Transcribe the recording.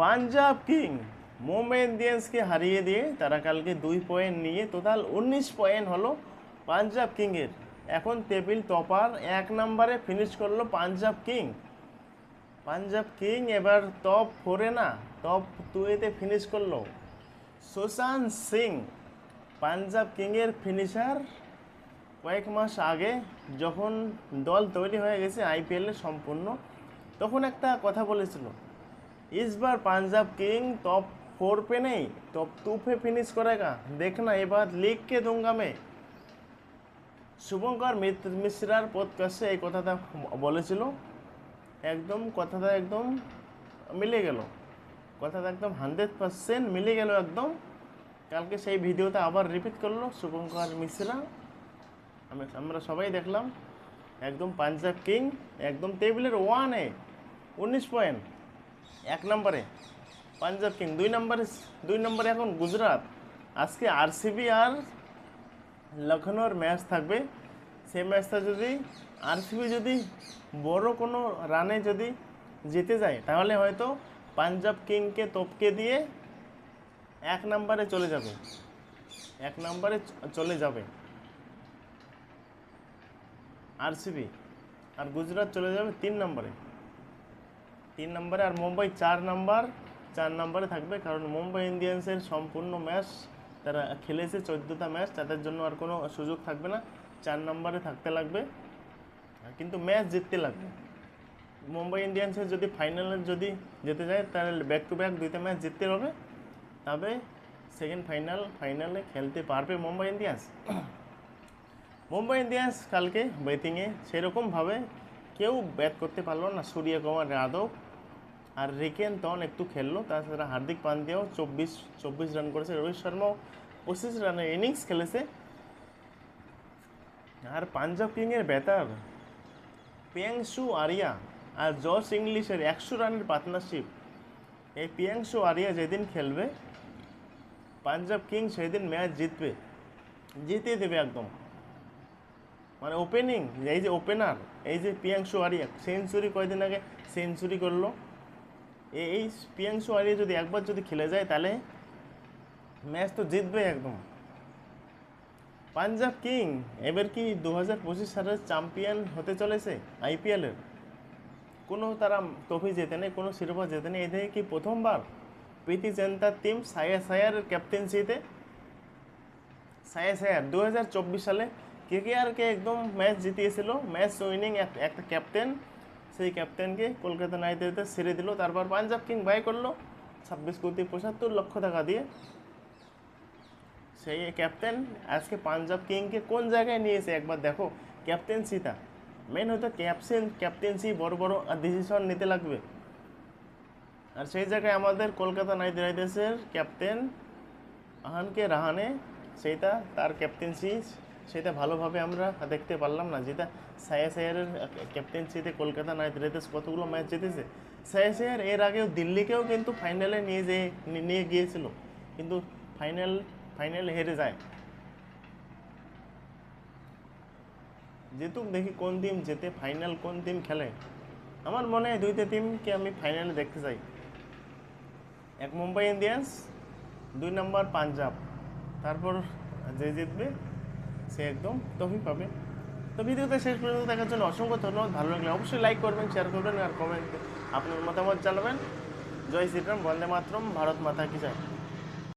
Punjab king Mumbai ইন্ডিয়ান্সকে হারিয়ে দিয়ে তারা কালকে দুই পয়েন্ট নিয়ে টোটাল উনিশ পয়েন্ট হলো পাঞ্জাব কিংয়ের। এখন টেবিল টপার এক নম্বরে ফিনিশ করল পাঞ্জাব কিং। পাঞ্জাব কিং এবার টপ ফোরে না টপ টুয়েতে ফিনিশ করল সুশান্ত সিং। পাঞ্জাব কিংয়ের ফিনিশার কয়েক মাস আগে যখন দল তৈরি হয়ে গেছে আইপিএলে সম্পূর্ণ, তখন একটা কথা বলেছিল इस बार पंजाब किंग टॉप फोर पे नहीं टॉप टू पे फिनिश करेगा देखना ये बात लिख के दूंगा मैं শুভঙ্কর মিত্র মিশ্রার পডকাস্টে এই কথাটা বলেছিল একদম কথাটা একদম মিলে গেল কথাটা একদম হান্ড্রেড পার্সেন্ট মিলে গেল একদম কালকে সেই ভিডিওটা আবার রিপিট করলো শুভঙ্কর মিশ্রা আমি আমরা সবাই দেখলাম একদম পাঞ্জাব কিং একদম টেবিলের ওয়ানে উনিশ পয়েন্ট এক নম্বরে। পাঞ্জাব কিং, দুই নম্বরে দুই নম্বরে এখন গুজরাট। আজকে আরসিবি আর লখনৌর ম্যাচ থাকবে। সেই ম্যাচটা যদি আরসিবি যদি বড় কোনো রানে যদি জিতে যায়, তাহলে হয়তো পাঞ্জাব কিংকে টপকে দিয়ে এক নম্বরে চলে যাবে। এক নম্বরে চলে যাবে। আরসিবি। আর গুজরাট চলে যাবে তিন নম্বরে। তিন নম্বরে আর মুম্বাই চার নাম্বার, চার নম্বরে থাকবে কারণ মুম্বাই ইন্ডিয়ান্সের সম্পূর্ণ ম্যাচ তারা খেলেছে, চোদ্দোটা ম্যাচ, তাদের জন্য আর কোনো সুযোগ থাকবে না। চার নম্বরে থাকতে লাগবে, কিন্তু ম্যাচ জিততে লাগবে। মুম্বাই ইন্ডিয়ান্সের যদি ফাইনালে যদি যেতে যায়, তাহলে ব্যাক টু ব্যাক দুইটা ম্যাচ জিততে হবে। তবে সেকেন্ড ফাইনাল ফাইনালে খেলতে পারবে মুম্বাই ইন্ডিয়ান্স। মুম্বাই ইন্ডিয়ান্স কালকে ব্যাটিংয়ে সেরকমভাবে কেউ ব্যাট করতে পারল না। সূর্যকুমার যাদব আর রিকেন টন একটু খেললো, তাছাড়া হার্দিক পান্ডিয়াও চব্বিশ চব্বিশ রান করেছে, রোহিত শর্মাও পঁচিশ রানের ইনিংস খেলেছে। আর পাঞ্জাব কিংয়ের ব্যাটার পিয়াংশু আরিয়া আর জর্জ ইংলিশের একশো রানের পার্টনারশিপ এই পিয়াংশু আরিয়া যেদিন খেলবে, পাঞ্জাব কিং সেদিন ম্যাচ জিতবে। জিতিয়ে দেবে একদম। মানে ওপেনিং এই যে ওপেনার এই যে পিয়াংশু আরিয়া সেঞ্চুরি কয়দিন আগে সেঞ্চুরি করল। এই পিয়াংশু আরিয়া যদি একবার যদি খেলে যায়, তাহলে ম্যাচ তো জিতবে একদম। পাঞ্জাব কিং, এবার কি দু হাজার পঁচিশ সালের চ্যাম্পিয়ন হতে চলেছে আইপিএলের কোনো তারা ট্রফি জেতেনি কোনো শিরোপা জেতেনি নেই। থেকে কি প্রথমবার প্রীতি জেন্তার টিম সায়া সায়ারের ক্যাপ্টেন্সিতে সায়া সায়ার দু হাজার চব্বিশ সালে কে কে একদম ম্যাচ জিতিয়েছিল। ম্যাচ উইনিং একটা ক্যাপ্টেন সেই ক্যাপ্টেনকে কলকাতা নাইট রাইডার্স ছেড়ে দিল। তারপর পাঞ্জাব কিং বাই করল ছাব্বিশ কোটি পঁচাত্তর লক্ষ টাকা দিয়ে। সেই ক্যাপ্টেন আজকে পাঞ্জাব কিংকে কোন জায়গায় নিয়েছে একবার দেখো, ক্যাপ্টেন্সিটা। মেন হয়তো ক্যাপটেন ক্যাপ্টেন্সি বড় বড় ডিসিশন নিতে লাগবে। আর সেই জায়গায় আমাদের কলকাতা নাইট রাইডার্সের ক্যাপ্টেন আহানকে রাহানে, সেইটা তার ক্যাপ্টেন্সি সেটা ভালোভাবে আমরা দেখতে পারলাম না। যেটা সায়া সায়ারের ক্যাপ্টেন্সিতে কলকাতা নাইট রাইডার্স কতগুলো ম্যাচ জিতেছে, সায়া সায়ার এর আগেও দিল্লিকেও কিন্তু ফাইনালে নিয়ে যে নিয়ে গিয়েছিল। কিন্তু ফাইনাল ফাইনালে হেরে যায়। যেতুক দেখি কোন টিম যেতে ফাইনাল কোন টিম খেলে। আমার মনে হয় দুইটা টিমকে আমি ফাইনালে দেখতে চাই। এক মুম্বাই ইন্ডিয়ান্স, দুই নম্বর পাঞ্জাব। তারপর যে জিতবে সে একদম ট্রফি পাবে। তো ভিডিওটা শেষ পর্যন্ত দেখার জন্য অসংখ্য ধন্যবাদ, ভালো লাগলে অবশ্যই লাইক করবেন শেয়ার করবেন আর কমেন্ট আপনার মতামত জানাবেন। জয় শ্রীরাম, বন্দে মাতরম, ভারত মাতা কি জয়।